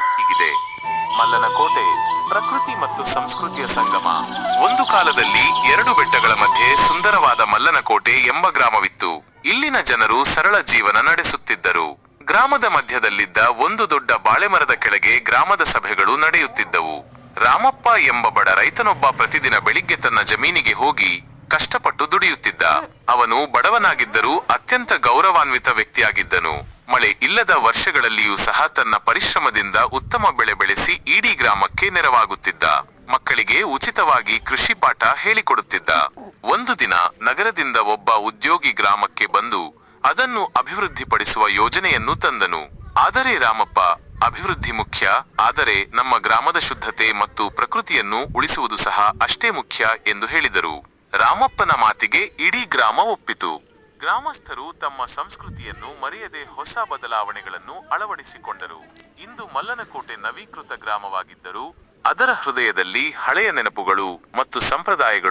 ನೆಲೆಸಿದೆ ಮಲ್ಲನಕೋಟೆ ಪ್ರಕೃತಿ ಮತ್ತು ಸಂಸ್ಕೃತಿಯ ಸಂಗಮ. ಒಂದು ಕಾಲದಲ್ಲಿ ಎರಡು ಬೆಟ್ಟಗಳ ಮಧ್ಯೆ ಸುಂದರವಾದ ಮಲ್ಲನಕೋಟೆ ಎಂಬ ಗ್ರಾಮವಿತ್ತು. ಇಲ್ಲಿನ ಜನರು ಸರಳ ಜೀವನ ನಡೆಸುತ್ತಿದ್ದರು. ಗ್ರಾಮದ ಮಧ್ಯದಲ್ಲಿದ್ದ ಒಂದು ದೊಡ್ಡ ಬಾಳೆಮರದ ಕೆಳಗೆ ಗ್ರಾಮದ ಸಭೆಗಳು ನಡೆಯುತ್ತಿದ್ದವು. ರಾಮಪ್ಪ ಎಂಬ ಬಡ ರೈತನೊಬ್ಬ ಪ್ರತಿದಿನ ಬೆಳಿಗ್ಗೆ ತನ್ನ ಜಮೀನಿಗೆ ಹೋಗಿ ಕಷ್ಟಪಟ್ಟು ದುಡಿಯುತ್ತಿದ್ದ. ಅವನು ಬಡವನಾಗಿದ್ದರೂ ಅತ್ಯಂತ ಗೌರವಾನ್ವಿತ ವ್ಯಕ್ತಿಯಾಗಿದ್ದನು. ಮಳೆ ಇಲ್ಲದ ವರ್ಷಗಳಲ್ಲಿಯೂ ಸಹ ತನ್ನ ಪರಿಶ್ರಮದಿಂದ ಉತ್ತಮ ಬೆಳೆ ಬೆಳೆಸಿ ಇಡೀ ಗ್ರಾಮಕ್ಕೆ ನೆರವಾಗುತ್ತಿದ್ದ. ಮಕ್ಕಳಿಗೆ ಉಚಿತವಾಗಿ ಕೃಷಿ ಪಾಠ ಹೇಳಿಕೊಡುತ್ತಿದ್ದ. ಒಂದು ದಿನ ನಗರದಿಂದ ಒಬ್ಬ ಉದ್ಯೋಗಿ ಗ್ರಾಮಕ್ಕೆ ಬಂದು ಅದನ್ನು ಅಭಿವೃದ್ಧಿಪಡಿಸುವ ಯೋಜನೆಯನ್ನು ತಂದನು. ಆದರೆ ರಾಮಪ್ಪ, ಅಭಿವೃದ್ಧಿ ಮುಖ್ಯ, ಆದರೆ ನಮ್ಮ ಗ್ರಾಮದ ಶುದ್ಧತೆ ಮತ್ತು ಪ್ರಕೃತಿಯನ್ನು ಉಳಿಸುವುದು ಸಹ ಅಷ್ಟೇ ಮುಖ್ಯ ಎಂದು ಹೇಳಿದರು. ರಾಮಪ್ಪನ ಮಾತಿಗೆ ಇಡೀ ಗ್ರಾಮ ಒಪ್ಪಿತು. ಗ್ರಾಮಸ್ಥರು ತಮ್ಮ ಸಂಸ್ಕೃತಿಯನ್ನು ಮರೆಯದೆ ಹೊಸ ಬದಲಾವಣೆಗಳನ್ನು ಅಳವಡಿಸಿಕೊಂಡರು. ಇಂದು ಮಲ್ಲನಕೋಟೆ ನವೀಕೃತ ಗ್ರಾಮವಾಗಿದ್ದರೂ ಅದರ ಹೃದಯದಲ್ಲಿ ಹಳೆಯ ನೆನಪುಗಳು ಮತ್ತು ಸಂಪ್ರದಾಯಗಳು